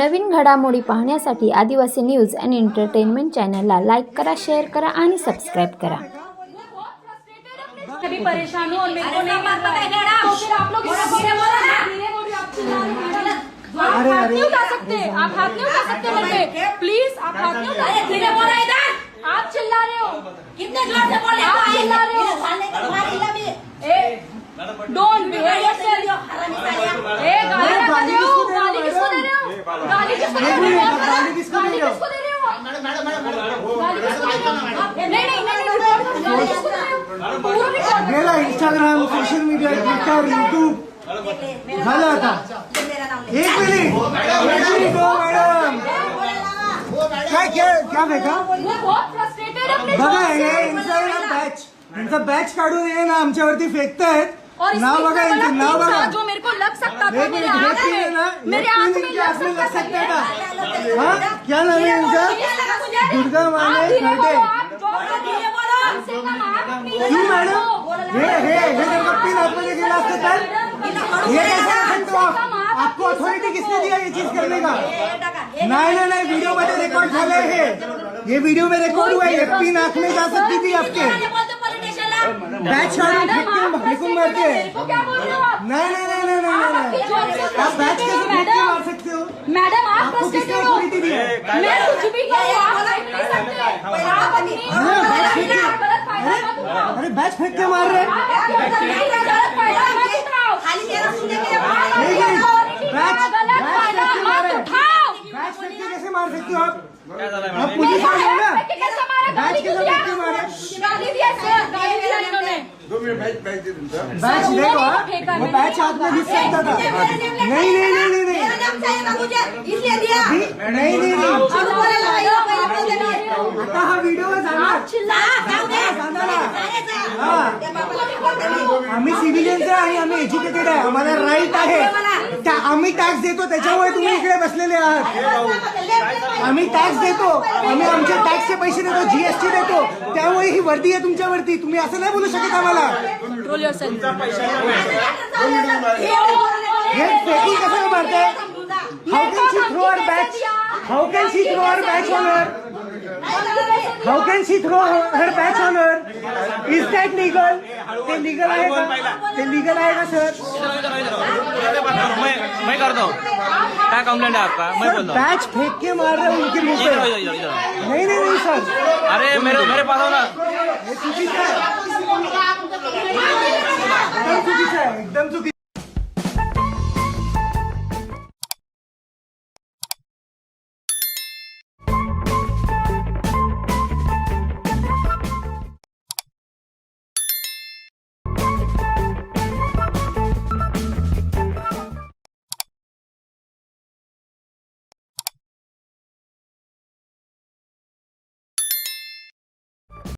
नवीन घडामोडी पाहण्यासाठी Adivasi news and entertainment चॅनलला लाईक करा शेअर करा आणि सबस्क्राईब करा. परेशान हूँ और मेरे को नहीं मिल रहा है तो फिर आप लोग इतना धीरे बोलो ना. धीरे बोलो आप चिल्ला रहे हैं. आप हाथ नहीं उठा सकते. आप हाथ नहीं उठा सकते मेरे प्लीज़ आप हाथ नहीं उठा सकते. धीरे बोलो इधर. आप चिल्ला रहे हो. कितने ज़ोर से बोले आप तो चिल्ला रहे हो. साले का तुम्हारी लंबी ए डोंट बिहेव योरसेल्फ ए गेला Instagram social media Twitter YouTube झालं आता. एक मिनिट मॅडम काय खेळ? क्या बेटा? बघा हे यांचा बॅच यांचा बॅच काढून ये ना आमच्यावरती फेकतायत. नाव बघा यांचं नाव बघा. लग सकता था एक मेरे मिनिट हे आँख ना। में मेरे आँख में इनके में लग सकता था। हाँ? क्या नाम है इनका? दुर्गा में नहीं क्यों मैडम। हे हे हे ये कैसे आप? आपको अथॉरिटी किसने दिया ये चीज़ करने का? नहीं नहीं नहीं वीडियो में रिकॉर्ड झाले हे। ये वीडियो में रिकॉर्ड हुआ है ये पिन आँख में जा सकती थी आपके। बैच मारते क्या बोल रहे हो आप? नहीं नहीं नहीं नहीं नहीं आप बैच कैसे फेंक के मार सकते हो? मैडम आप आपको किसने अथॉरिटी दी है? मैं कुछ भी अरे बैच फेंक के मार रहे हैं। मार सकते हो आप आप पुलिस आ गए ना? बैच के साथ क्यों मारे? बैच देखो वो बैच हाथ में लिख सकता था। नहीं नहीं नहीं नहीं नहीं। नहीं नहीं नहीं। आता हा। व्हिडिओ जाणार आम्ही सिव्हिलियन्स आहे आम्ही एज्युकेटेड आहे. आम्हाला राईट आहे. त्या आम्ही टॅक्स देतो त्याच्यामुळे तुम्ही इकडे बसलेले आहात. आम्ही टॅक्स देतो आम्ही आमचे टॅक्सचे पैसे देतो जीएसटी देतो. त्यामुळे ही वर्दी आहे तुमच्यावरती. तुम्ही असं नाही बोलू शकत आम्हाला. हे फेकिंग कसं मारते how can she throw her batch how can she throw her batch honour how can she throw her batch honour is that legal ते लिगल आहे का ते लिगल आहे का सर मैं मैं करता हूँ क्या कंप्लेंट है आपका? मैं बोलता हूँ बैच फेंक के मार रहे हैं उनके मुँह पे? नहीं नहीं नहीं सर अरे मेरे मेरे पास ना। हे चुकीचं आहे एकदम चुकीचं